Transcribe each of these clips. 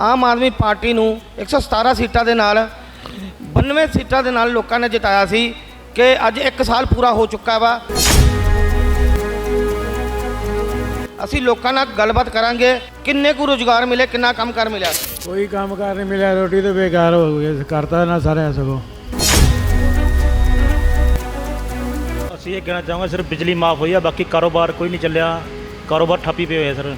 Aam Aadmi party ਨੂੰ 117 ਸੀਟਾਂ ਦੇ ਨਾਲ 92 ਸੀਟਾਂ ਦੇ ਨਾਲ ਲੋਕਾਂ ਨੇ ਜਿਤਾਇਆ ਸੀ ਕਿ ਅੱਜ 1 ਸਾਲ ਪੂਰਾ ਹੋ ਚੁੱਕਾ ਵਾ। ਅਸੀਂ ਲੋਕਾਂ ਨਾਲ ਗੱਲਬਾਤ ਕਰਾਂਗੇ ਕਿੰਨੇ ਕੁ ਰੁਜ਼ਗਾਰ ਮਿਲੇ ਕਿੰਨਾ ਕੰਮ ਕਰ ਮਿਲਿਆ। ਕੋਈ ਕੰਮ ਕਾਰ ਨਹੀਂ ਮਿਲਿਆ ਰੋਟੀ ਤੇ ਬੇਕਾਰ ਹੋ ਗਈ ਕਰਤਾ ਨਾ ਸਾਰਿਆਂ ਸਗੋਂ। ਅਸੀਂ ਇਹ ਕਹਿਣਾ ਚਾਹਾਂਗੇ ਸਿਰਫ ਬਿਜਲੀ ਮਾਫ ਹੋਈ ਆ ਬਾਕੀ ਕਾਰੋਬਾਰ ਕੋਈ ਨਹੀਂ ਚੱਲਿਆ ਕਾਰੋਬਾਰ ਠੱਪੀ ਪਏ ਹੋਏ ਆ ਸਰ।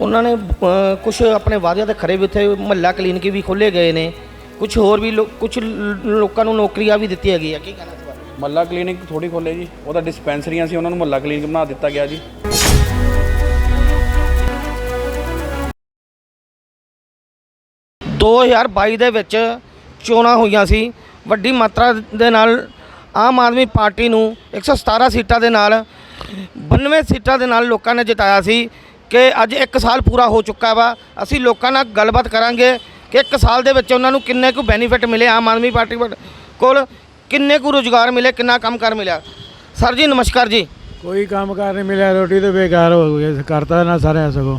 ਉਹਨਾਂ ਨੇ ਕੁਝ ਆਪਣੇ ਵਾਅਦਿਆਂ ਤੇ ਖਰੇ ਵੀ ਉੱਥੇ ਮਹੱਲਾ ਕਲੀਨਿਕ ਵੀ ਖੋਲੇ ਗਏ ਨੇ। ਕੁਝ ਹੋਰ ਵੀ ਕੁਝ ਲੋਕਾਂ ਨੂੰ ਨੌਕਰੀਆਂ ਵੀ ਦਿੱਤੀਆਂ ਗਈਆਂ। ਕੀ ਕਹਿਣਾ ਇਸ ਬਾਰੇ ਮੱਲਾ ਕਲੀਨਿਕ ਥੋੜੀ ਖੋਲੇ ਜੀ। ਉਹਦਾ ਡਿਸਪੈਂਸਰੀਆਂ ਸੀ ਉਹਨਾਂ ਨੂੰ ਮੱਲਾ ਕਲੀਨਿਕ ਬਣਾ ਦਿੱਤਾ ਗਿਆ ਜੀ। 2022 ਦੇ ਵਿੱਚ ਚੋਣਾਂ ਹੋਈਆਂ ਸੀ। ਵੱਡੀ ਮਾਤਰਾ ਦੇ ਨਾਲ ਆਮ ਆਦਮੀ ਪਾਰਟੀ ਨੂੰ 117 ਸੀਟਾਂ ਦੇ ਨਾਲ 92 ਸੀਟਾਂ ਦੇ ਨਾਲ ਲੋਕਾਂ ਨੇ ਜਿਤਾਇਆ ਸੀ। ਕਿ ਅੱਜ 1 ਸਾਲ ਪੂਰਾ ਹੋ ਚੁੱਕਾ ਵਾ। ਅਸੀਂ ਲੋਕਾਂ ਨਾਲ ਗੱਲਬਾਤ ਕਰਾਂਗੇ ਕਿ 1 ਸਾਲ ਦੇ ਵਿੱਚ ਉਹਨਾਂ ਨੂੰ ਕਿੰਨੇ ਕੁ ਬੈਨੀਫਿਟ ਮਿਲੇ ਆਮ ਆਦਮੀ ਪਾਰਟੀ ਕੋਲ ਕਿੰਨੇ ਕੁ ਰੁਜ਼ਗਾਰ ਮਿਲੇ ਕਿੰਨਾ ਕੰਮ ਕਰ ਮਿਲਿਆ। ਸਰ ਜੀ ਨਮਸਕਾਰ ਜੀ। ਕੋਈ ਕੰਮ ਕਾਰ ਨਹੀਂ ਮਿਲਿਆ ਰੋਟੀ ਤੇ ਬੇਕਾਰ ਹੋ ਗਈ। ਕਰਤਾ ਨਾ ਸਾਰਿਆਂ ਸਗੋਂ।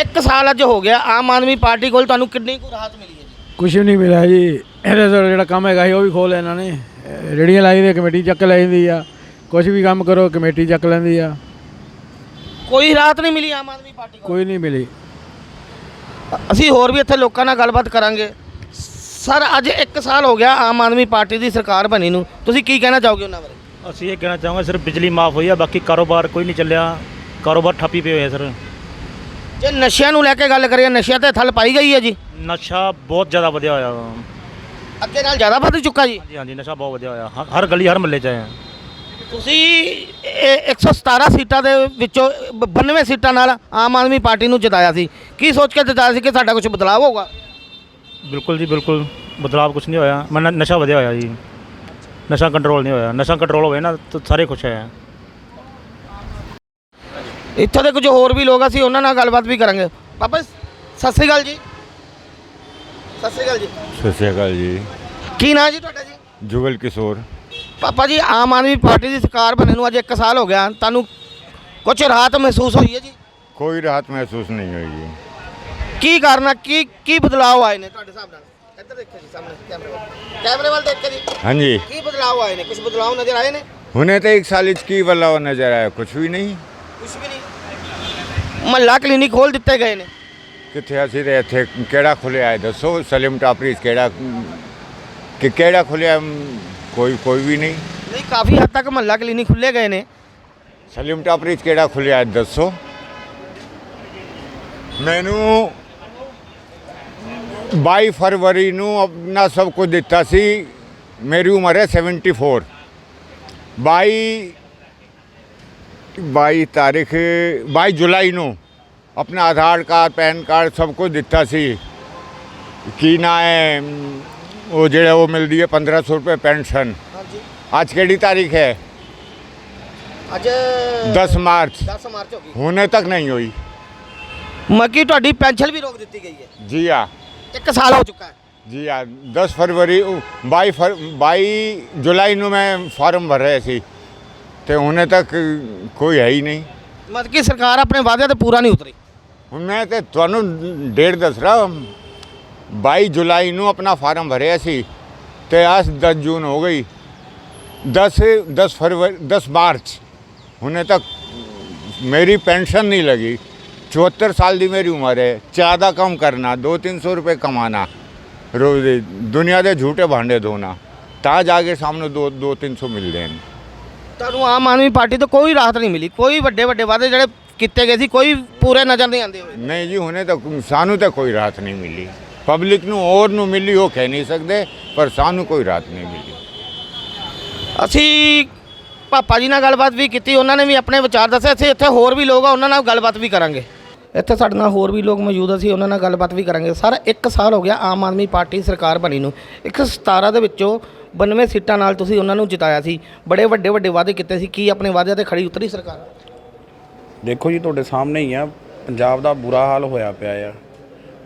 1 ਸਾਲ ਅੱਜ ਹੋ ਗਿਆ ਆਮ ਆਦਮੀ ਪਾਰਟੀ ਕੋਲ ਤੁਹਾਨੂੰ ਕਿੰਨੀ ਕੁ ਰਾਹਤ ਮਿਲੀ ਹੈ ਜੀ? ਕੁਝ ਵੀ ਨਹੀਂ ਮਿਲਿਆ ਜੀ। ਇਹਦੇ ਤੋਂ ਜਿਹੜਾ ਕੰਮ ਹੈਗਾ ਸੀ ਉਹ ਵੀ ਖੋਲ ਇਹਨਾਂ ਨੇ। ਅਹ ਰੇਹੜੀਆਂ ਲਾਈ ਦੀ ਕਮੇਟੀ ਚੱਕ ਲੈਂਦੀ ਆ। ਕੁਝ ਵੀ ਕੰਮ ਕਰੋ ਕਮੇਟੀ ਚੱਕ ਲੈਂਦੀ ਆ। ਕੋਈ ਰਾਹਤ ਨਹੀਂ ਮਿਲੀ ਆਮ ਆਦਮੀ ਪਾਰਟੀ ਕੋਈ ਨਹੀਂ ਮਿਲੀ। ਅਸੀਂ ਹੋਰ ਵੀ ਇੱਥੇ ਲੋਕਾਂ ਨਾਲ ਗੱਲਬਾਤ ਕਰਾਂਗੇ। ਸਰ ਅੱਜ 1 ਸਾਲ ਹੋ ਗਿਆ ਆਮ ਆਦਮੀ ਪਾਰਟੀ ਦੀ ਸਰਕਾਰ ਬਣੀ ਨੂੰ। ਤੁਸੀਂ ਕੀ ਕਹਿਣਾ ਚਾਹੋਗੇ ਉਹਨਾਂ ਬਾਰੇ? ਅਸੀਂ ਇਹ ਕਹਿਣਾ ਚਾਹਾਂਗੇ ਸਿਰਫ ਬਿਜਲੀ ਮਾਫ ਹੋਈ ਆ ਬਾਕੀ ਕਾਰੋਬਾਰ ਕੋਈ ਨਹੀਂ ਚੱਲਿਆ। ਕਾਰੋਬਾਰ ਠੱਪੀ ਪਏ ਹੋਏ ਆ ਸਰ। ਜੇ ਨਸ਼ਿਆਂ ਨੂੰ ਲੈ ਕੇ ਗੱਲ ਕਰੀਏ ਨਸ਼ਿਆਂ ਤੇ ਥਲ ਪਾਈ ਗਈ ਹੈ ਜੀ? ਨਸ਼ਾ ਬਹੁਤ ਜ਼ਿਆਦਾ ਵਧਿਆ ਹੋਇਆ। ਵਾ। ਅੱਗੇ ਨਾਲ ਜ਼ਿਆਦਾ ਵੱਧ ਚੁੱਕਾ ਜੀ? ਹਾਂਜੀ ਹਾਂਜੀ ਨਸ਼ਾ ਬਹੁਤ ਵਧਿਆ ਹੋਇਆ। ਹ- ਹਰ ਗਲੀ ਹਰ ਮਹੱਲੇ 'ਚ ਹੈ ਤੁਸੀਂ ਇਹ 117 ਸੀਟਾਂ ਦੇ ਵਿੱਚੋਂ 92 ਸੀਟਾਂ ਨਾਲ ਆਮ ਆਦਮੀ ਪਾਰਟੀ ਨੂੰ ਜਿਤਾਇਆ ਸੀ। ਕੀ ਸੋਚ ਕੇ ਜਿਤਾਇਆ ਸੀ ਕਿ ਸਾਡਾ ਕੁਝ ਬਦਲਾਅ ਹੋਊਗਾ? ਬਿਲਕੁਲ ਜੀ ਬਿਲਕੁਲ ਬਦਲਾਵ ਕੁਝ ਨਹੀਂ ਹੋਇਆ। ਮੈਂ ਨਸ਼ਾ ਵਧਿਆ ਹੋਇਆ ਜੀ। ਨਸ਼ਾ ਕੰਟਰੋਲ ਨਹੀਂ ਹੋਇਆ। ਨਸ਼ਾ ਕੰਟਰੋਲ ਹੋਵੇ ਨਾ ਤਾਂ ਸਾਰੇ ਖੁਸ਼ ਹੈ। ਇੱਥੇ ਦੇ ਕੁਝ ਹੋਰ ਵੀ ਲੋਕ ਅਸੀਂ ਉਹਨਾਂ ਨਾਲ ਗੱਲਬਾਤ ਵੀ ਕਰਾਂਗੇ। ਪਾਪਾ ਸਤਿ ਸ੍ਰੀ ਅਕਾਲ ਜੀ। ਸਤਿ ਸ੍ਰੀ ਅਕਾਲ ਜੀ। ਸਤਿ ਸ਼੍ਰੀ ਅਕਾਲ ਜੀ। ਕੀ ਨਾਂ ਜੀ ਤੁਹਾਡਾ ਜੀ? ਜੁਗਲ ਕਿਸ਼ੋਰ। ਪਾਪਾ ਜੀ ਆਮ ਆਦਮੀ ਪਾਰਟੀ ਦੀ ਸਰਕਾਰ ਬਣੇ ਨੂੰ ਅੱਜ 1 ਸਾਲ ਹੋ ਗਿਆ ਤੁਹਾਨੂੰ ਕੁਝ ਰਾਹਤ ਮਹਿਸੂਸ ਹੋਈ ਹੈ ਜੀ? ਕੋਈ ਰਾਹਤ ਮਹਿਸੂਸ ਨਹੀਂ ਹੋਈ ਜੀ। ਕੀ ਕਾਰਨ ਕੀ ਕੀ ਬਦਲਾਅ ਆਏ ਨੇ ਤੁਹਾਡੇ ਹਿਸਾਬ ਨਾਲ? ਇੱਧਰ ਦੇਖੋ ਜੀ ਸਾਹਮਣੇ ਕੈਮਰੇ ਵੱਲ। ਕੈਮਰੇ ਵੱਲ ਦੇਖ ਕੇ ਜੀ। ਹਾਂਜੀ। ਕੀ ਬਦਲਾਅ ਆਏ ਨੇ? ਕੁਝ ਬਦਲਾਅ ਨਜ਼ਰ ਆਏ ਨੇ? ਹੁਣੇ ਤਾਂ ਇੱਕ ਸਾਲ ਵਿੱਚ ਕੀ ਬਦਲਾव ਨਜ਼ਰ ਆਇਆ? ਕੁਝ ਵੀ ਨਹੀਂ। ਕੁਝ ਵੀ ਨਹੀਂ। ਮਹੱਲਾ ਕਲੀਨਿਕ ਖੋਲ ਦਿੱਤੇ ਗਏ ਨੇ। ਕਿੱਥੇ ਅਸੀਂ ਤੇ ਇੱਥੇ ਕਿਹੜਾ ਖੁੱਲਿਆ ਦੱਸੋ ਸਲੀਮ ਟਾਪਰੀ 'ਚ ਕਿਹੜਾ ਕਿ ਕਿਹੜਾ ਖੁੱਲਿਆ ਕੋਈ ਕੋਈ ਵੀ ਨਹੀਂ। ਨਹੀਂ ਕਾਫੀ ਹੱਦ ਤੱਕ ਮਹੱਲਾ ਕਲੀਨਿਕ ਖੁੱਲੇ ਗਏ ਨੇ। ਸਲੀਮ ਟਾਪਰੀ 'ਚ ਕਿਹੜਾ ਖੁੱਲਿਆ ਹੈ ਦੱਸੋ। ਮੈਨੂੰ 22 ਫਰਵਰੀ ਨੂੰ ਆਪਣਾ ਸਭ ਕੁਝ ਦਿੱਤਾ ਸੀ। ਮੇਰੀ ਉਮਰ ਹੈ 74 22 22 ਤਾਰੀਖ 22 ਜੁਲਾਈ ਨੂੰ ਆਪਣਾ ਆਧਾਰ ਕਾਰਡ ਪੈਨ ਕਾਰਡ ਸਭ ਕੁਝ ਦਿੱਤਾ ਸੀ। ਕੀ ਨਾ ਹੈ? ਉਹ ਜਿਹੜਾ ਉਹ ਮਿਲਦੀ ਹੈ 1500 ਰੁਪਏ ਪੈਨਸ਼ਨ। ਹਾਂਜੀ। ਅੱਜ ਕਿਹੜੀ ਤਾਰੀਖ ਹੈ? ਅੱਜ 10 ਮਾਰਚ। 10 ਮਾਰਚ ਹੋ ਗਈ। ਹੁਣੇ ਤੱਕ ਨਹੀਂ ਹੋਈ। ਮੱਕੀ ਤੁਹਾਡੀ ਪੈਨਸ਼ਨ ਵੀ ਰੋਕ ਦਿੱਤੀ ਗਈ ਹੈ। ਜੀ ਹਾਂ। 1 ਸਾਲ ਹੋ ਚੁੱਕਾ ਹੈ। ਜੀ ਹਾਂ। 10 ਫਰਵਰੀ ਉਹ 22 ਫਰ 22 ਜੁਲਾਈ ਨੂੰ ਮੈਂ ਫਾਰਮ ਭਰ ਰਿਹਾ ਸੀ। ਤੇ ਹੁਣੇ ਤੱਕ ਕੋਈ ਹੈ ਹੀ ਨਹੀਂ। ਮਤਲਬ ਕਿ ਸਰਕਾਰ ਆਪਣੇ ਵਾਅਦਿਆਂ ਤੇ ਪੂਰਾ ਨਹੀਂ ਉਤਰੀ। ਹੁਣ ਮੈਂ ਤੇ ਤੁਹਾਨੂੰ ਡੇਟ ਦੱਸ ਰਿਹਾ। ਬਾਈ ਜੁਲਾਈ ਨੂੰ ਆਪਣਾ ਫਾਰਮ ਭਰਿਆ ਸੀ ਤੇ ਅੱਜ 10 ਜੂਨ ਹੋ ਗਈ। 10 10 ਫਰਵਰੀ 10 ਮਾਰਚ। ਹੁਣੇ ਤੱਕ ਮੇਰੀ ਪੈਨਸ਼ਨ ਨਹੀਂ ਲੱਗੀ। 74 ਸਾਲ ਦੀ ਮੇਰੀ ਉਮਰ ਹੈ। ਚਾਹ ਦਾ ਕੰਮ ਕਰਨਾ 2-300 ਰੁਪਏ ਕਮਾਣਾ ਰੋਜ਼ ਦੁਨੀਆ ਦੇ ਝੂਠੇ ਭਾਂਡੇ ਧੋਣਾ ਤਾਂ ਜਾ ਕੇ ਸਾਹਮਣੇ 2-2-300 ਮਿਲਦੇ ਨੇ ਤੁਹਾਨੂੰ ਆਮ ਆਦਮੀ ਪਾਰਟੀ ਤੋਂ ਕੋਈ ਰਾਹਤ ਨਹੀਂ ਮਿਲੀ। ਕੋਈ ਵੱਡੇ ਵੱਡੇ ਵਾਅਦੇ ਜਿਹੜੇ ਕੀਤੇ ਗਏ ਸੀ ਕੋਈ ਪੂਰੇ ਨਜ਼ਰ ਨਹੀਂ ਆਉਂਦੇ ਹੋਏ। ਨਹੀਂ ਜੀ ਹੁਣੇ ਤਾਂ ਸਾਨੂੰ ਤਾਂ ਕੋਈ ਰਾਹਤ ਨਹੀਂ ਮਿਲੀ। ਪਬਲਿਕ ਨੂੰ ਹੋਰ ਨੂੰ ਮਿਲੀ ਉਹ ਕਹਿ ਨਹੀਂ ਸਕਦੇ ਪਰ ਸਾਨੂੰ ਕੋਈ ਰਾਹਤ ਨਹੀਂ ਮਿਲੀ। ਅਸੀਂ ਪਾਪਾ ਜੀ ਨਾਲ ਗੱਲਬਾਤ ਵੀ ਕੀਤੀ ਉਹਨਾਂ ਨੇ ਵੀ ਆਪਣੇ ਵਿਚਾਰ ਦੱਸੇ ਅਸੀਂ ਇੱਥੇ ਹੋਰ ਵੀ ਲੋਕ ਆ ਉਹਨਾਂ ਨਾਲ ਗੱਲਬਾਤ ਵੀ ਕਰਾਂਗੇ। ਇੱਥੇ ਸਾਡੇ ਨਾਲ ਹੋਰ ਵੀ ਲੋਕ ਮੌਜੂਦ ਅਸੀਂ ਉਹਨਾਂ ਨਾਲ ਗੱਲਬਾਤ ਵੀ ਕਰਾਂਗੇ। ਸਰ 1 ਸਾਲ ਹੋ ਗਿਆ ਆਮ ਆਦਮੀ ਪਾਰਟੀ ਸਰਕਾਰ ਬਣੀ ਨੂੰ। 117 ਦੇ ਵਿੱਚੋਂ 92 ਸੀਟਾਂ ਨਾਲ ਤੁਸੀਂ ਉਹਨਾਂ ਨੂੰ ਜਿਤਾਇਆ ਸੀ। ਬੜੇ ਵੱਡੇ ਵੱਡੇ ਵਾਅਦੇ ਕੀਤੇ ਸੀ ਕੀ ਆਪਣੇ ਵਾਅਦਿਆਂ ਤੇ ਖੜੀ ਉਤਰੀ ਸਰਕਾਰ? ਦੇਖੋ ਜੀ ਤੁਹਾਡੇ ਸਾਹਮਣੇ ਹੀ ਆ ਪੰਜਾਬ ਦਾ ਬੁਰਾ ਹਾਲ ਹੋਇਆ ਪਿਆ ਆ।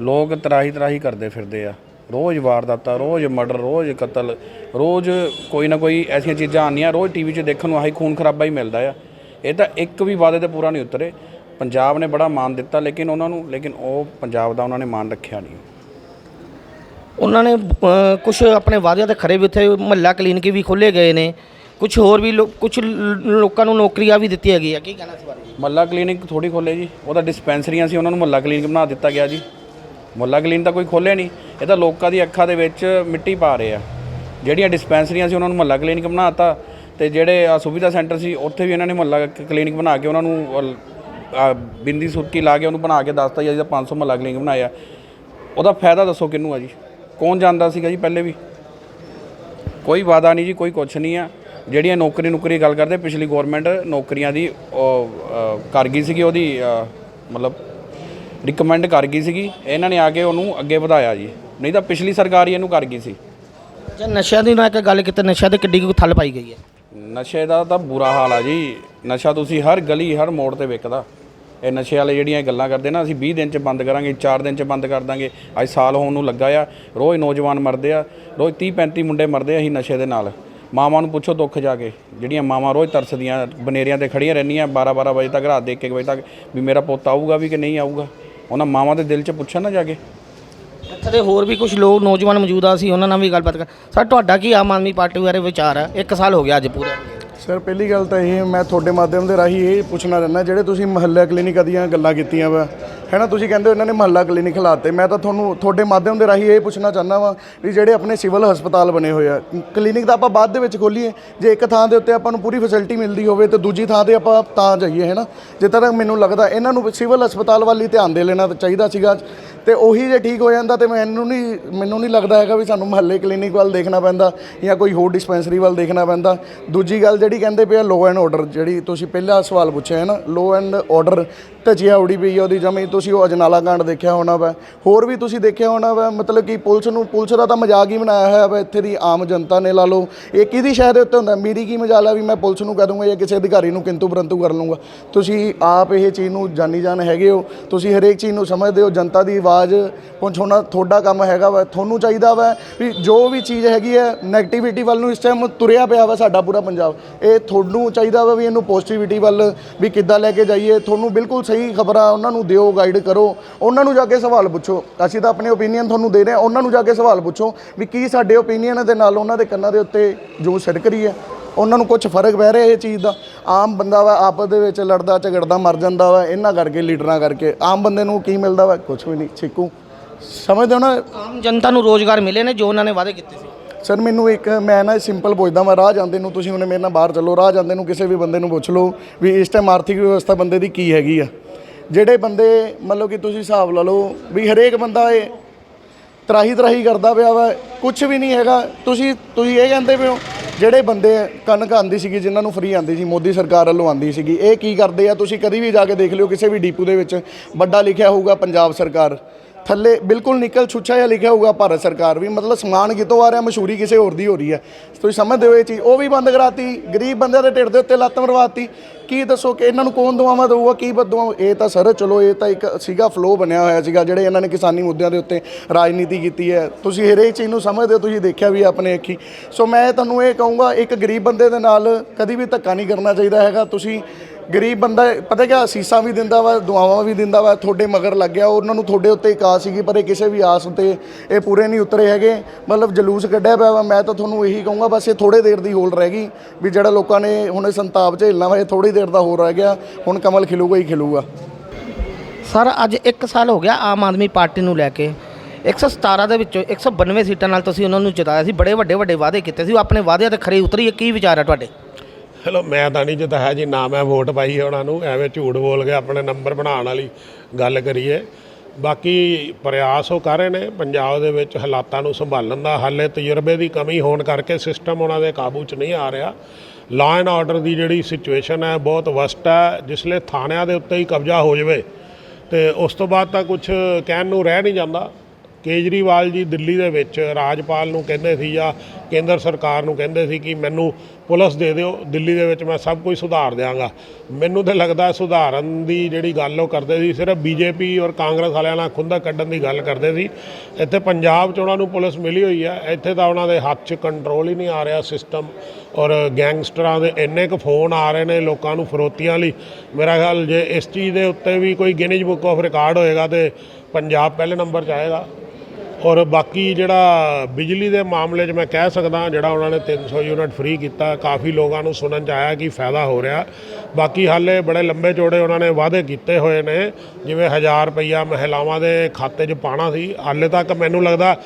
ਲੋਕ ਤਰਾਹੀ ਤਰਾਹੀ ਕਰਦੇ ਫਿਰਦੇ ਆ। ਰੋਜ਼ ਵਾਰਦਾਤਾਂ ਰੋਜ਼ ਮਰਡਰ ਰੋਜ਼ ਕਤਲ ਰੋਜ਼ ਕੋਈ ਨਾ ਕੋਈ ਐਸੀਆਂ ਚੀਜ਼ਾਂ ਆਉਂਦੀਆਂ ਰੋਜ਼ ਟੀਵੀ 'ਚ ਦੇਖਣ ਨੂੰ ਆਹੀ ਖੂਨ ਖਰਾਬਾ ਹੀ ਮਿਲਦਾ ਆ। ਇਹ ਤਾਂ ਇੱਕ ਵੀ ਵਾਅਦੇ ਤੇ ਪੂਰਾ ਨਹੀਂ ਉਤਰੇ। ਪੰਜਾਬ ਨੇ ਬੜਾ ਮਾਣ ਦਿੱਤਾ ਲੇਕਿਨ ਉਹਨਾਂ ਨੂੰ ਲੇਕਿਨ ਉਹ ਪੰਜਾਬ ਦਾ ਉਹਨਾਂ ਨੇ ਮਾਣ ਰੱਖਿਆ ਨਹੀਂ। ਉਹਨਾਂ ਨੇ ਕੁਝ ਆਪਣੇ ਵਾਅਦਿਆਂ ਤੇ ਖਰੇ ਵੀ ਉੱਥੇ ਮਹੱਲਾ ਕਲੀਨਿਕ ਵੀ ਖੋਲੇ ਗਏ ਨੇ। ਕੁਝ ਹੋਰ ਵੀ ਕੁਝ ਲੋਕਾਂ ਨੂੰ ਨੌਕਰੀਆਂ ਵੀ ਦਿੱਤੀਆਂ ਗਈਆਂ। ਕੀ ਕਹਿਣਾ ਇਸ ਬਾਰੇ? ਮੱਲਾ ਕਲੀਨਿਕ ਥੋੜੀ ਖੋਲੇ ਜੀ। ਉਹਦਾ ਡਿਸਪੈਂਸਰੀਆਂ ਸੀ ਉਹਨਾਂ ਨੂੰ ਮੱਲਾ ਕਲੀਨਿਕ ਬਣਾ ਦਿੱਤਾ ਗਿਆ ਜੀ। ਮੁੱਲਾ ਕਲੀਨਿਕ ਤਾਂ ਕੋਈ ਖੋਲੇ ਨਹੀਂ। ਇਹ ਤਾਂ ਲੋਕਾਂ ਦੀ ਅੱਖਾਂ ਦੇ ਵਿੱਚ ਮਿੱਟੀ ਪਾ ਰਹੇ ਆ। ਜਿਹੜੀਆਂ ਡਿਸਪੈਂਸਰੀਆਂ ਸੀ ਉਹਨਾਂ ਨੂੰ ਮੱਲਾ ਕਲੀਨਿਕ ਬਣਾਤਾ ਤੇ ਜਿਹੜੇ ਆ ਸੁਵਿਧਾ ਸੈਂਟਰ ਸੀ ਉੱਥੇ ਵੀ ਇਹਨਾਂ ਨੇ ਮੱਲਾ ਕਲੀਨਿਕ ਬਣਾ ਕੇ ਉਹਨਾਂ ਨੂੰ ਬਿੰਦੀ ਸੁਰਤੀ ਲਾ ਕੇ ਉਹਨੂੰ ਬਣਾ ਕੇ ਦੱਸਤਾ ਜੀ ਅਸੀਂ ਤਾਂ 500 ਮੱਲਾ ਕਲੀਨਿਕ ਬਣਾਇਆ। ਉਹਦਾ ਫਾਇਦਾ ਦੱਸੋ ਕਿਹਨੂੰ ਆ ਜੀ? ਕੌਣ ਜਾਣਦਾ ਸੀਗਾ ਜੀ ਪਹਿਲੇ ਵੀ? ਕੋਈ ਵਾਦਾ ਨਹੀਂ ਜੀ ਕੋਈ ਕੁਛ ਨਹੀਂ ਆ। ਜਿਹੜੀਆਂ ਨੌਕਰੀ ਨੌਕਰੀ ਗੱਲ ਕਰਦੇ ਪਿਛਲੀ ਗਵਰਨਮੈਂਟ ਨੌਕਰੀਆਂ ਦੀ ਉਹ, ਕਰ ਗਈ ਸੀਗੀ ਉਹਦੀ ਮਤਲਬ ਰਿਕਮੈਂਡ ਕਰ ਗਈ ਸੀਗੀ। ਇਹਨਾਂ ਨੇ ਆ ਕੇ ਉਹਨੂੰ ਅੱਗੇ ਵਧਾਇਆ ਜੀ। ਨਹੀਂ ਤਾਂ ਪਿਛਲੀ ਸਰਕਾਰ ਹੀ ਇਹਨੂੰ ਕਰ ਗਈ ਸੀ। ਜੇ ਨਸ਼ਿਆਂ ਦੀ ਨਾ ਇੱਕ ਗੱਲ ਕੀਤੀ ਨਸ਼ਿਆਂ ਤੇ ਕਿੱਡੀ ਕੁ ਥੱਲ ਪਾਈ ਗਈ ਹੈ? ਨਸ਼ੇ ਦਾ ਤਾਂ ਬੁਰਾ ਹਾਲ ਆ ਜੀ। ਨਸ਼ਾ ਤੁਸੀਂ ਹਰ ਗਲੀ ਹਰ ਮੋੜ ਤੇ ਵਿਕਦਾ ਇਹ ਨਸ਼ੇ ਵਾਲੇ ਜਿਹੜੀਆਂ ਇਹ ਗੱਲਾਂ ਕਰਦੇ ਨਾ ਅਸੀਂ 20 ਦਿਨ ਚ ਬੰਦ ਕਰਾਂਗੇ 4 ਦਿਨ ਚ ਬੰਦ ਕਰ ਦਾਂਗੇ। ਅੱਜ ਸਾਲ ਹੋਣ ਨੂੰ ਲੱਗਾ ਆ। ਰੋਜ਼ ਨੌਜਵਾਨ ਮਰਦੇ ਆ। ਰੋਜ਼ 30 35 ਮੁੰਡੇ ਮਰਦੇ ਆ ਅਸੀਂ ਨਸ਼ੇ ਦੇ ਨਾਲ। ਮਾਵਾਂ ਨੂੰ ਪੁੱਛੋ ਦੁੱਖ ਜਾ ਕੇ। ਜਿਹੜੀਆਂ ਮਾਵਾਂ ਰੋਜ਼ ਤਰਸਦੀਆਂ ਬਨੇਰਿਆਂ ਤੇ ਖੜੀਆਂ ਰਹਿੰਦੀਆਂ 12 12 ਵਜੇ ਤੱਕ ਰਾਤ ਦੇ 1 ਵਜੇ ਤੱਕ ਵੀ ਮੇਰਾ ਪੁੱਤ ਆਊਗਾ ਵੀ ਕਿ ਨਹੀਂ ਆਊਗਾ? ਉਹਨਾਂ ਮਾਵਾਂ ਦੇ ਦਿਲ 'ਚ ਪੁੱਛਣ ਨਾ ਜਾ ਕੇ। ਇੱਥੇ ਦੇ ਹੋਰ ਵੀ ਕੁਝ ਲੋਕ ਨੌਜਵਾਨ ਮੌਜੂਦ ਆ ਸੀ ਉਹਨਾਂ ਨਾਲ ਵੀ ਗੱਲਬਾਤ ਕਰ ਸਰ ਤੁਹਾਡਾ ਕੀ ਆਮ ਆਦਮੀ ਪਾਰਟੀ ਬਾਰੇ ਵਿਚਾਰ ਹੈ? ਇੱਕ ਸਾਲ ਹੋ ਗਿਆ ਅੱਜ ਪੂਰਾ। ਸਰ ਪਹਿਲੀ ਗੱਲ ਤਾਂ ਇਹ ਮੈਂ ਤੁਹਾਡੇ ਮਾਧਿਅਮ ਦੇ ਰਾਹੀਂ ਇਹ ਪੁੱਛਣਾ ਰਹਿਣਾ ਜਿਹੜੇ ਤੁਸੀਂ ਮਹੱਲਾ ਕਲੀਨਿਕ ਦੀਆਂ ਗੱਲਾਂ ਕੀਤੀਆਂ ਵਾ ਹੈ ਨਾ, ਤੁਸੀਂ ਕਹਿੰਦੇ ਹੋ ਇਹਨਾਂ ਨੇ ਮਹੱਲਾ ਕਲੀਨਿਕ ਖਿਲਾਤੇ ਮੈਂ ਤਾਂ ਤੁਹਾਨੂੰ ਤੁਹਾਡੇ ਮਾਧਿਅਮ ਦੇ ਰਾਹੀਂ ਇਹ ਪੁੱਛਣਾ ਚਾਹੁੰਦਾ ਵਾਂ ਵੀ ਜਿਹੜੇ ਆਪਣੇ ਸਿਵਲ ਹਸਪਤਾਲ ਬਣੇ ਹੋਏ ਆ, ਕਲੀਨਿਕ ਤਾਂ ਆਪਾਂ ਬਾਅਦ ਦੇ ਵਿੱਚ ਖੋਲੀਏ। ਜੇ ਇੱਕ ਥਾਂ ਦੇ ਉੱਤੇ ਆਪਾਂ ਨੂੰ ਪੂਰੀ ਫੈਸਿਲਿਟੀ ਮਿਲਦੀ ਹੋਵੇ ਤੇ ਦੂਜੀ ਥਾਂ ਤੇ ਆਪਾਂ ਤਾਂ ਜਾਈਏ, ਹੈ ਨਾ? ਜਿੱਦਾਂ ਤੱਕ ਮੈਨੂੰ ਲੱਗਦਾ ਇਹਨਾਂ ਨੂੰ ਸਿਵਲ ਹਸਪਤਾਲ ਵੱਲ ਹੀ ਧਿਆਨ ਦੇ ਲੈਣਾ ਚਾਹੀਦਾ ਸੀਗਾ। ਤੇ ਉਹੀ ਜੇ ਠੀਕ ਹੋ ਜਾਂਦਾ ਤੇ ਮੈਨੂੰ ਨਹੀਂ ਮੈਨੂੰ ਨਹੀਂ ਲੱਗਦਾ ਹੈਗਾ ਵੀ ਸਾਨੂੰ ਮਹੱਲੇ ਕਲੀਨਿਕ ਵੱਲ ਦੇਖਣਾ ਪੈਂਦਾ ਜਾਂ ਕੋਈ ਹੋਰ ਡਿਸਪੈਂਸਰੀ ਵੱਲ ਦੇਖਣਾ ਪੈਂਦਾ। ਦੂਜੀ ਗੱਲ ਜਿਹੜੀ ਕਹਿੰਦੇ ਪਏ ਆ ਲੋ ਐਂਡ ਆਰਡਰ ਜਿਹੜੀ ਤੁਸੀਂ ਪਹਿਲਾ ਸਵਾਲ ਪੁੱਛਿਆ ਹੈ ਨਾ ਲੋ ਐਂਡ ਆਰਡਰ ਧਜਿਆ ਉੜੀ ਪਈ ਆ ਉਹਦੀ ਜਮੀ, ਤੁਸੀਂ ਉਹ ਅਜਨਾਲਾ ਕਾਂਡ ਦੇਖਿਆ ਹੋਣਾ ਵਾ। ਹੋਰ ਵੀ ਤੁਸੀਂ ਦੇਖਿਆ ਹੋਣਾ ਵਾ, ਮਤਲਬ ਕਿ ਪੁਲਿਸ ਨੂੰ, ਪੁਲਿਸ ਦਾ ਤਾਂ ਮਜ਼ਾਕ ਹੀ ਬਣਾਇਆ ਹੋਇਆ ਵਾ, ਇੱਥੇ ਦੀ ਆਮ ਜਨਤਾ ਨੇ ਲਾ ਲਓ। ਇਹ ਕਿਹਦੀ ਸ਼ਹਿ ਦੇ ਉੱਤੇ ਹੁੰਦਾ? ਮੇਰੀ ਕੀ ਮਜਾਲ ਆ ਵੀ ਮੈਂ ਪੁਲਿਸ ਨੂੰ ਕਹਿ ਦੂੰਗਾ ਜਾਂ ਕਿਸੇ ਅਧਿਕਾਰੀ ਨੂੰ ਕਿੰਤੂ ਪਰੰਤੂ ਕਰ ਲੂੰਗਾ ਤੁਸੀਂ ਆਪ ਇਹ ਚੀਜ਼ ਨੂੰ ਜਾਨੀ ਜਾਨ ਹੈਗੇ ਹੋ। ਤੁਸੀਂ ਹਰੇਕ ਚੀਜ਼ ਨੂੰ ਸਮਝਦੇ ਹੋ, ਜਨਤਾ ਦੀ ਆਵਾਜ਼ ਪਹੁੰਚਾਉਣਾ ਤੁਹਾਡਾ ਕੰਮ ਹੈਗਾ ਵਾ, ਤੁਹਾਨੂੰ ਚਾਹੀਦਾ ਵਾ ਵੀ ਜੋ ਵੀ ਚੀਜ਼ ਹੈਗੀ ਹੈ ਨੈਗੇਟਿਵਿਟੀ ਵੱਲ ਨੂੰ ਇਸ ਟਾਈਮ ਤੁਰਿਆ ਪਿਆ ਵਾ ਸਾਡਾ ਪੂਰਾ ਪੰਜਾਬ। ਇਹ ਤੁਹਾਨੂੰ ਚਾਹੀਦਾ ਵਾ ਵੀ ਇਹਨੂੰ ਪੋਜ਼ਿਟਿਵਿਟੀ ਵੱਲ ਵੀ ਕਿੱਦਾਂ ਲੈ ਕੇ ਜਾਈਏ, ਤੁਹਾਨੂੰ ਬਿਲਕੁਲ ਸਹੀ ਖਬਰਾਂ ਉਹਨਾਂ ਨੂੰ ਦਿਓ ਗਾਈਡ ਕਰੋ। ਉਹਨਾਂ ਨੂੰ ਜਾ ਕੇ ਸਵਾਲ ਪੁੱਛੋ। ਅਸੀਂ ਤਾਂ ਆਪਣੇ ਓਪੀਨੀਅਨ ਤੁਹਾਨੂੰ ਦੇ ਰਹੇ ਹਾਂ। ਉਹਨਾਂ ਨੂੰ ਜਾ ਕੇ ਸਵਾਲ ਪੁੱਛੋ ਵੀ ਕੀ ਸਾਡੇ ਓਪੀਨੀਅਨ ਦੇ ਨਾਲ ਉਹਨਾਂ ਦੇ ਕੰਨਾਂ ਦੇ ਉੱਤੇ ਜੋ ਸਿੜਕ ਰਹੀ ਹੈ। ਉਹਨਾਂ ਨੂੰ ਕੁਝ ਫ਼ਰਕ ਪੈ ਰਿਹਾ ਇਹ ਚੀਜ਼ ਦਾ? ਆਮ ਬੰਦਾ ਵਾ ਆਪਸ ਦੇ ਵਿੱਚ ਲੜਦਾ ਝਗੜਦਾ ਮਰ ਜਾਂਦਾ ਵਾ ਇਹਨਾਂ ਕਰਕੇ ਲੀਡਰਾਂ ਕਰਕੇ। ਆਮ ਬੰਦੇ ਨੂੰ ਕੀ ਮਿਲਦਾ ਵਾ? ਕੁਝ ਵੀ ਨਹੀਂ। ਛਿੱਕੂ ਸਮਝਦੇ ਹੋ ਨਾ? ਆਮ ਜਨਤਾ ਨੂੰ ਰੋਜ਼ਗਾਰ ਮਿਲੇ ਨੇ ਜੋ ਉਹਨਾਂ ਨੇ ਵਾਅਦੇ ਕੀਤੇ ਸੀ। ਸਰ ਮੈਨੂੰ ਇੱਕ ਮੈਂ ਨਾ ਸਿੰਪਲ ਪੁੱਛਦਾ ਮੈਂ ਰਾਹ ਜਾਂਦੇ ਨੂੰ ਤੁਸੀਂ ਹੁਣੇ ਮੇਰੇ ਨਾਲ ਬਾਹਰ ਚੱਲੋ। ਰਾਹ ਜਾਂਦੇ ਨੂੰ ਕਿਸੇ ਵੀ ਬੰਦੇ ਨੂੰ ਪੁੱਛ ਲਓ ਵੀ ਇਸ ਟਾਈਮ ਆਰਥਿਕ ਵਿਵਸਥਾ ਬੰਦੇ ਦੀ ਕੀ ਹੈਗੀ ਆ? ਜਿਹੜੇ ਬੰਦੇ ਮਤਲਬ ਕਿ ਤੁਸੀਂ ਹਿਸਾਬ ਲਾ ਲਓ ਵੀ ਹਰੇਕ ਬੰਦਾ ਇਹ ਤਰਾਹੀ ਤਰਾਹੀ ਕਰਦਾ ਪਿਆ ਵਾ ਕੁਝ ਵੀ ਨਹੀਂ ਹੈਗਾ। ਤੁਸੀਂ ਤੁਸੀਂ ਇਹ ਕਹਿੰਦੇ ਪਿਓ ਜਿਹੜੇ ਬੰਦੇ ਕਣਕ ਆਂਦੀ ਸੀਗੀ, ਜਿਨ੍ਹਾਂ ਨੂੰ ਫ੍ਰੀ ਆਂਦੀ ਸੀ, ਮੋਦੀ ਸਰਕਾਰ ਵੱਲੋਂ ਆਂਦੀ ਸੀਗੀ, ਇਹ ਕੀ ਕਰਦੇ ਆ? ਤੁਸੀਂ ਕਦੀ ਵੀ ਜਾ ਕੇ ਦੇਖ ਲਿਓ ਕਿਸੇ ਵੀ ਡੀਪੂ ਦੇ ਵਿੱਚ ਵੱਡਾ ਲਿਖਿਆ ਹੋਊਗਾ ਪੰਜਾਬ ਸਰਕਾਰ। ਥੱਲੇ ਬਿਲਕੁਲ ਨਿਕਲ ਛੁੱਛਾ ਜਿਹਾ ਲਿਖਿਆ ਹੋਊਗਾ ਭਾਰਤ ਸਰਕਾਰ ਵੀ, ਮਤਲਬ ਸਮਾਨ ਕਿਤੋਂ ਆ ਰਿਹਾ, ਮਸ਼ਹੂਰੀ ਕਿਸੇ ਹੋਰ ਦੀ ਹੋ ਰਹੀ ਹੈ। ਤੁਸੀਂ ਸਮਝਦੇ ਹੋ ਇਹ ਚੀਜ਼? ਉਹ ਵੀ ਬੰਦ ਕਰਾਤੀ, ਗਰੀਬ ਬੰਦਿਆਂ ਦੇ ਢਿੱਡ ਦੇ ਉੱਤੇ ਲੱਤ ਮਰਵਾਤੀ। ਕੀ ਦੱਸੋ ਕਿ ਇਹਨਾਂ ਨੂੰ ਕੌਣ ਦੁਆਵਾਂ ਦੇਊਗਾ, ਕੀ ਬਦੂਆ ਇਹ ਤਾਂ ਸਰ, ਚਲੋ ਇਹ ਤਾਂ ਇੱਕ ਸੀਗਾ ਫਲੋ ਬਣਿਆ ਹੋਇਆ ਸੀਗਾ, ਜਿਹੜੇ ਇਹਨਾਂ ਨੇ ਕਿਸਾਨੀ ਮੁੱਦਿਆਂ ਦੇ ਉੱਤੇ ਰਾਜਨੀਤੀ ਕੀਤੀ ਹੈ। ਤੁਸੀਂ ਹਰੇਕ ਚੀਜ਼ ਨੂੰ ਸਮਝਦੇ ਹੋ, ਤੁਸੀਂ ਦੇਖਿਆ ਵੀ ਆਪਣੇ ਅੱਖੀ। ਸੋ ਮੈਂ ਤੁਹਾਨੂੰ ਇਹ ਕਹੂੰਗਾ, ਇੱਕ ਗਰੀਬ ਬੰਦੇ ਦੇ ਨਾਲ ਕਦੀ ਵੀ ਧੱਕਾ ਨਹੀਂ ਕਰਨਾ ਚਾਹੀਦਾ ਹੈਗਾ। ਤੁਸੀਂ ਗਰੀਬ ਬੰਦਾ, ਪਤਾ ਕਿਆ ਅਸੀਸਾਂ ਵੀ ਦਿੰਦਾ ਵਾ, ਦੁਆਵਾਂ ਵੀ ਦਿੰਦਾ ਵਾ, ਤੁਹਾਡੇ ਮਗਰ ਲੱਗ ਗਿਆ, ਉਹਨਾਂ ਨੂੰ ਤੁਹਾਡੇ ਉੱਤੇ ਇੱਕ ਆਸ ਸੀਗੀ, ਪਰ ਇਹ ਕਿਸੇ ਵੀ ਆਸ ਉੱਤੇ ਇਹ ਪੂਰੇ ਨਹੀਂ ਉਤਰੇ ਹੈਗੇ। ਮਤਲਬ ਜਲੂਸ ਕੱਢਿਆ ਪਿਆ ਵਾ, ਮੈਂ ਤਾਂ ਤੁਹਾਨੂੰ ਇਹੀ ਕਹੂੰਗਾ, ਬਸ ਇਹ ਥੋੜੇ ਦੇਰ ਦੀ ਹੋਲ ਰਹਿ ਗਈ, ਵੀ ਜਿਹੜਾ ਲੋਕਾਂ ਨੇ ਹੁਣ ਇਹ ਸੰਤਾਪ ਝੇਲਣਾ ਵਾ, ਇਹ ਥੋੜੀ ਦੇਰ ਦਾ ਹੋਰ ਰਹਿ ਗਿਆ, ਹੁਣ ਕਮਲ ਖਿਲੂਗਾ ਹੀ ਖਿਲੂਗਾ। ਸਰ, ਅੱਜ 1 ਸਾਲ ਹੋ ਗਿਆ ਆਮ ਆਦਮੀ ਪਾਰਟੀ ਨੂੰ ਲੈ ਕੇ। 117 ਦੇ ਵਿੱਚੋਂ 192 ਸੀਟਾਂ ਨਾਲ ਤੁਸੀਂ ਉਹਨਾਂ ਨੂੰ ਜਿਤਾਇਆ ਸੀ, ਬੜੇ ਵੱਡੇ ਵੱਡੇ ਵਾਅਦੇ ਕੀਤੇ ਸੀ, ਉਹ ਆਪਣੇ ਵਾਅਦਿਆਂ ਤੇ ਖਰੇ ਉਤਰੀ ਕੀ ਵਿਚਾਰ ਹੈ ਤੁਹਾਡੇ? ਚਲੋ ਮੈਂ ਤਾਂ ਨਹੀਂ ਜਿੱਤਾ ਹੈ ਜੀ, ਨਾ ਮੈਂ ਵੋਟ ਪਾਈ ਹੈ ਉਹਨਾਂ ਨੂੰ, ਐਵੇਂ ਝੂਠ ਬੋਲ ਕੇ ਆਪਣੇ ਨੰਬਰ ਬਣਾਉਣ ਵਾਲੀ ਗੱਲ ਕਰੀਏ। ਬਾਕੀ ਪ੍ਰਯਾਸ ਉਹ ਕਰ ਰਹੇ ਨੇ, ਪੰਜਾਬ ਦੇ ਵਿੱਚ ਹਾਲਾਤਾਂ ਨੂੰ ਸੰਭਾਲਣ ਦਾ, ਹਾਲੇ ਤਜਰਬੇ ਦੀ ਕਮੀ ਹੋਣ ਕਰਕੇ ਸਿਸਟਮ ਉਹਨਾਂ ਦੇ ਕਾਬੂ 'ਚ ਨਹੀਂ ਆ ਰਿਹਾ। ਲਾਅ ਐਂਡ ਆਰਡਰ ਦੀ ਜਿਹੜੀ ਸਿਚੁਏਸ਼ਨ ਹੈ, ਬਹੁਤ ਵਸਟ ਹੈ, ਜਿਸਲੇ ਥਾਣਿਆਂ ਦੇ ਉੱਤੇ ਹੀ ਕਬਜ਼ਾ ਹੋ ਜਾਵੇ, ਤੇ ਉਸ ਤੋਂ ਬਾਅਦ ਤਾਂ ਕੁਝ ਕਹਿਣ ਨੂੰ ਰਹਿ ਨਹੀਂ ਜਾਂਦਾ। ਕੇਜਰੀਵਾਲ ਜੀ ਦਿੱਲੀ ਦੇ ਵਿੱਚ ਰਾਜਪਾਲ ਨੂੰ ਕਹਿੰਦੇ ਸੀ ਜਾਂ ਕੇਂਦਰ ਸਰਕਾਰ ਨੂੰ ਕਹਿੰਦੇ ਸੀ ਕਿ ਮੈਨੂੰ ਪੁਲਿਸ ਦੇ ਦਿਓ, ਦਿੱਲੀ ਦੇ ਵਿੱਚ ਮੈਂ ਸਭ ਕੁਝ ਸੁਧਾਰ ਦਿਆਂਗਾ। ਮੈਨੂੰ ਤਾਂ ਲੱਗਦਾ ਸੁਧਾਰਨ ਦੀ ਜਿਹੜੀ ਗੱਲ ਉਹ ਕਰਦੇ ਸੀ, ਸਿਰਫ ਬੀਜੇਪੀ ਔਰ ਕਾਂਗਰਸ ਵਾਲਿਆਂ ਨਾਲ ਖੁੰਦਾ ਕੱਢਣ ਦੀ ਗੱਲ ਕਰਦੇ ਸੀ। ਇੱਥੇ ਪੰਜਾਬ 'ਚ ਉਹਨਾਂ ਨੂੰ ਪੁਲਿਸ ਮਿਲੀ ਹੋਈ ਆ, ਇੱਥੇ ਤਾਂ ਉਹਨਾਂ ਦੇ ਹੱਥ 'ਚ ਕੰਟਰੋਲ ਹੀ ਨਹੀਂ ਆ ਰਿਹਾ ਸਿਸਟਮ ਔਰ ਗੈਂਗਸਟਰਾਂ ਦੇ ਇੰਨੇ ਕੁ ਫੋਨ ਆ ਰਹੇ ਨੇ ਲੋਕਾਂ ਨੂੰ ਫਰੋਤੀਆਂ ਲਈ। ਮੇਰਾ ਖਿਆਲ ਜੇ ਇਸ ਚੀਜ਼ ਦੇ ਉੱਤੇ ਵੀ ਕੋਈ ਗਿਨੀਜ਼ ਬੁੱਕ ਆਫ ਰਿਕਾਰਡ ਹੋਏਗਾ ਤੇ ਪੰਜਾਬ ਪਹਿਲੇ ਨੰਬਰ 'ਚ ਆਏਗਾ। ਔਰ ਬਾਕੀ ਜਿਹੜਾ ਬਿਜਲੀ ਦੇ ਮਾਮਲੇ 'ਚ ਮੈਂ ਕਹਿ ਸਕਦਾ, ਜਿਹੜਾ ਉਹਨਾਂ ਨੇ 300 ਯੂਨਿਟ ਫ੍ਰੀ ਕੀਤਾ, ਕਾਫੀ ਲੋਕਾਂ ਨੂੰ ਸੁਣਨ 'ਚ ਆਇਆ ਕਿ ਫਾਇਦਾ ਹੋ ਰਿਹਾ। ਬਾਕੀ ਹਾਲੇ ਬੜੇ ਲੰਬੇ ਚੌੜੇ ਉਹਨਾਂ ਨੇ ਵਾਅਦੇ ਕੀਤੇ ਹੋਏ ਨੇ, ਜਿਵੇਂ 1000 ਰੁਪਈਆ ਮਹਿਲਾਵਾਂ ਦੇ ਖਾਤੇ 'ਚ ਪਾਣਾ ਸੀ। ਹਾਲੇ ਤੱਕ ਮੈਨੂੰ ਲੱਗਦਾ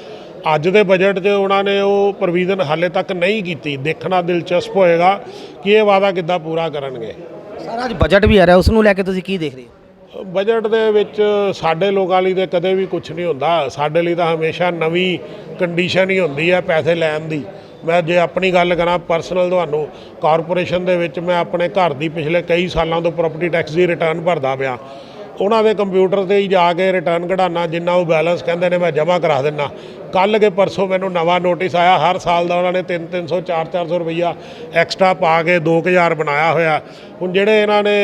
ਅੱਜ ਦੇ ਬਜਟ 'ਚ ਉਹਨਾਂ ਨੇ ਉਹ ਪ੍ਰੋਵੀਜ਼ਨ ਹਾਲੇ ਤੱਕ ਨਹੀਂ ਕੀਤੀ। ਦੇਖਣਾ ਦਿਲਚਸਪ ਹੋਏਗਾ ਕਿ ਇਹ ਵਾਅਦਾ ਕਿੱਦਾਂ ਪੂਰਾ ਕਰਨਗੇ। ਸਰ, ਅੱਜ ਬਜਟ ਵੀ ਆ ਰਿਹਾ, ਉਸ ਨੂੰ ਲੈ ਕੇ ਤੁਸੀਂ ਕੀ ਦੇਖ ਰਹੇ ਹੋ? ਬਜਟ ਦੇ ਵਿੱਚ ਸਾਡੇ ਲੋਕਾਂ ਲਈ ਤੇ ਕਦੇ ਵੀ ਕੁਝ ਨਹੀਂ ਹੁੰਦਾ। ਸਾਡੇ ਲਈ ਤਾਂ ਹਮੇਸ਼ਾ ਨਵੀਂ ਕੰਡੀਸ਼ਨ ਹੀ ਹੁੰਦੀ ਹੈ ਪੈਸੇ ਲੈਣ ਦੀ। ਮੈਂ ਜੇ ਆਪਣੀ ਗੱਲ ਕਰਾਂ ਪਰਸਨਲ ਤੁਹਾਨੂੰ ਕਾਰਪੋਰੇਸ਼ਨ ਦੇ ਵਿੱਚ ਮੈਂ ਆਪਣੇ ਘਰ ਦੀ ਪਿਛਲੇ ਕਈ ਸਾਲਾਂ ਤੋਂ ਪ੍ਰਾਪਰਟੀ ਟੈਕਸ ਦੀ ਰਿਟਰਨ ਭਰਦਾ ਪਿਆ। ਉਹਨਾਂ ਦੇ ਕੰਪਿਊਟਰ ਤੇ ਹੀ ਜਾ ਕੇ ਰਿਟਰਨ ਕਢਾਉਣਾ ਜਿੰਨਾ ਉਹ ਬੈਲੈਂਸ ਕਹਿੰਦੇ ਨੇ ਮੈਂ ਜਮ੍ਹਾਂ ਕਰਾ ਦਿੰਨਾ। ਕੱਲ ਕੇ ਪਰਸੋਂ ਮੈਨੂੰ ਨਵਾਂ ਨੋਟਿਸ ਆਇਆ ਹਰ ਸਾਲ ਦਾ ਉਹਨਾਂ ਨੇ 3-300 4-400 ਰੁਪਈਆ ਐਕਸਟਰਾ ਪਾ ਕੇ 2000 ਬਣਾਇਆ ਹੋਇਆ। ਹੁਣ ਜਿਹੜੇ ਇਹਨਾਂ ਨੇ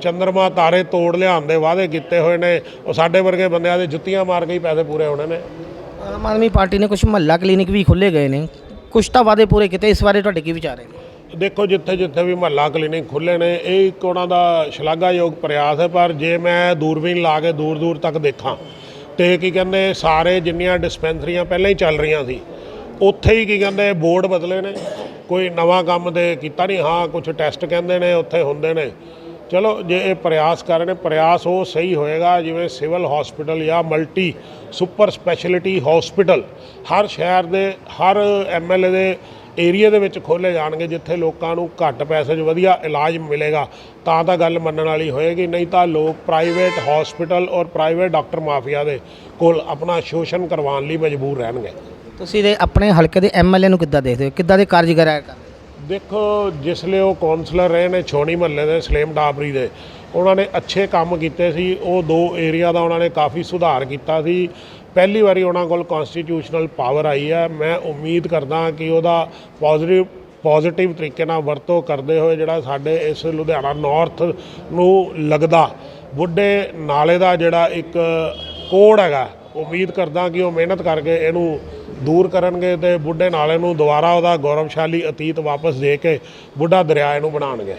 ਚੰਦਰਮਾ ਤਾਰੇ ਤੋੜ ਲਿਆਉਣ ਦੇ ਵਾਅਦੇ ਕੀਤੇ ਹੋਏ ਨੇ ਉਹ ਸਾਡੇ ਵਰਗੇ ਬੰਦਿਆਂ ਦੇ ਜੁੱਤੀਆਂ ਮਾਰ ਕੇ ਹੀ ਪੈਸੇ ਪੂਰੇ ਹੋਣੇ ਨੇ। ਆਮ ਆਦਮੀ ਪਾਰਟੀ ਨੇ ਕੁਝ ਮਹੱਲਾ ਕਲੀਨਿਕ ਵੀ ਖੋਲੇ ਗਏ ਨੇ। ਕੁਝ ਤਾਂ ਵਾਅਦੇ ਪੂਰੇ ਕੀਤੇ ਇਸ ਬਾਰੇ ਤੁਹਾਡੇ ਕੀ ਵਿਚਾਰ ਹੈ? ਦੇਖੋ ਜਿੱਥੇ ਜਿੱਥੇ ਵੀ ਮਹੱਲਾ ਕਲੀਨਿਕ ਖੁੱਲੇ ਨੇ ਇਹ ਇੱਕ ਉਹਨਾਂ ਦਾ ਸ਼ਲਾਘਾਯੋਗ ਪ੍ਰਯਾਸ ਹੈ ਪਰ ਜੇ ਮੈਂ ਦੂਰਬੀਨ ਲਾ ਕੇ ਦੂਰ ਦੂਰ ਤੱਕ ਦੇਖਾਂ ਤੇ ਕੀ ਕਹਿੰਦੇ ਸਾਰੇ ਜਿੰਨੀਆਂ ਡਿਸਪੈਂਸਰੀਆਂ ਪਹਿਲਾਂ ਹੀ ਚੱਲ ਰਹੀਆਂ ਸੀ, ਉੱਥੇ ਹੀ ਕੀ ਕਹਿੰਦੇ ਬੋਰਡ ਬਦਲੇ ਨੇ, ਕੋਈ ਨਵਾਂ ਕੰਮ ਦੇ ਕੀਤਾ ਨਹੀਂ, ਹਾਂ ਕੁਝ ਟੈਸਟ ਕਹਿੰਦੇ ਨੇ, ਉੱਥੇ ਹੁੰਦੇ ਨੇ। ਚਲੋ, ਜੇ ਇਹ ਪ੍ਰਯਾਸ ਕਰ ਰਹੇ ਨੇ, ਪ੍ਰਯਾਸ ਉਹ ਸਹੀ ਹੋਏਗਾ, ਜਿਵੇਂ ਸਿਵਲ ਹਸਪੀਟਲ ਜਾਂ ਮਲਟੀ ਸੁਪਰ ਸਪੈਸ਼ਲਿਟੀ ਹਸਪੀਟਲ, ਹਰ ਸ਼ਹਿਰ ਦੇ, ਹਰ ਐਮਐਲਏ ਦੇ ਏਰੀਆ ਦੇ ਵਿੱਚ ਖੋਲੇ ਜਾਣਗੇ ਜਿੱਥੇ ਲੋਕਾਂ ਨੂੰ ਘੱਟ ਪੈਸੇ 'ਚ ਵਧੀਆ ਇਲਾਜ ਮਿਲੇਗਾ ਤਾਂ ਤਾਂ ਗੱਲ ਮੰਨਣ ਵਾਲੀ ਹੋਏਗੀ ਨਹੀਂ ਤਾਂ ਲੋਕ ਪ੍ਰਾਈਵੇਟ ਹਸਪੀਟਲ ਔਰ ਪ੍ਰਾਈਵੇਟ ਡਾਕਟਰ ਮਾਫੀਆ ਦੇ ਕੋਲ ਆਪਣਾ ਸ਼ੋਸ਼ਣ ਕਰਵਾਉਣ ਲਈ ਮਜਬੂਰ ਰਹਿਣਗੇ। ਤੁਸੀਂ ਦੇ ਆਪਣੇ ਹਲਕੇ ਦੇ ਐਮਐਲਏ ਨੂੰ ਕਿੱਦਾਂ ਦੇਖਦੇ ਹੋ? ਕਿੱਦਾਂ ਦੇ ਕਾਰਜਕਰ ਹੈ? ਦੇਖੋ ਜਿਸਲੇ ਉਹ ਕਾਉਂਸਲਰ ਰਹੇ ਨੇ ਛੋਣੀ ਮਹੱਲੇ ਦੇ ਸਲੇਮ ਡਾਬਰੀ ਦੇ ਉਹਨਾਂ ਨੇ ਅੱਛੇ ਕੰਮ ਕੀਤੇ ਸੀ ਉਹ ਦੋ ਏਰੀਆ ਦਾ ਉਹਨਾਂ ਨੇ ਕਾਫੀ ਸੁਧਾਰ ਕੀਤਾ ਸੀ। ਪਹਿਲੀ ਵਾਰੀ ਉਹਨਾਂ ਕੋਲ ਕਨਸਟੀਟਿਊਸ਼ਨਲ ਪਾਵਰ ਆਈ ਹੈ। ਮੈਂ ਉਮੀਦ ਕਰਦਾ ਕਿ ਉਹਦਾ ਪੋਜ਼ਿਟਿਵ ਪੋਜ਼ਿਟਿਵ ਤਰੀਕੇ ਨਾਲ ਵਰਤੋਂ ਕਰਦੇ ਹੋਏ ਜਿਹੜਾ ਸਾਡੇ ਇਸ ਲੁਧਿਆਣਾ ਨਾਰਥ ਨੂੰ ਲੱਗਦਾ। ਬੁੱਢੇ ਨਾਲੇ ਦਾ ਜਿਹੜਾ ਇੱਕ ਕੋਡ ਹੈਗਾ, ਉਮੀਦ ਕਰਦਾ ਕਿ ਉਹ ਮਿਹਨਤ ਕਰਕੇ ਇਹਨੂੰ ਦੂਰ ਕਰਨਗੇ ਤੇ ਬੁੱਢੇ ਨਾਲੇ ਨੂੰ ਦੁਬਾਰਾ ਉਹਦਾ ਗੌਰਵਸ਼ਾਲੀ ਅਤੀਤ ਵਾਪਸ ਦੇ ਕੇ ਬੁੱਢਾ ਦਰਿਆ ਇਹਨੂੰ ਬਣਾਉਣਗੇ।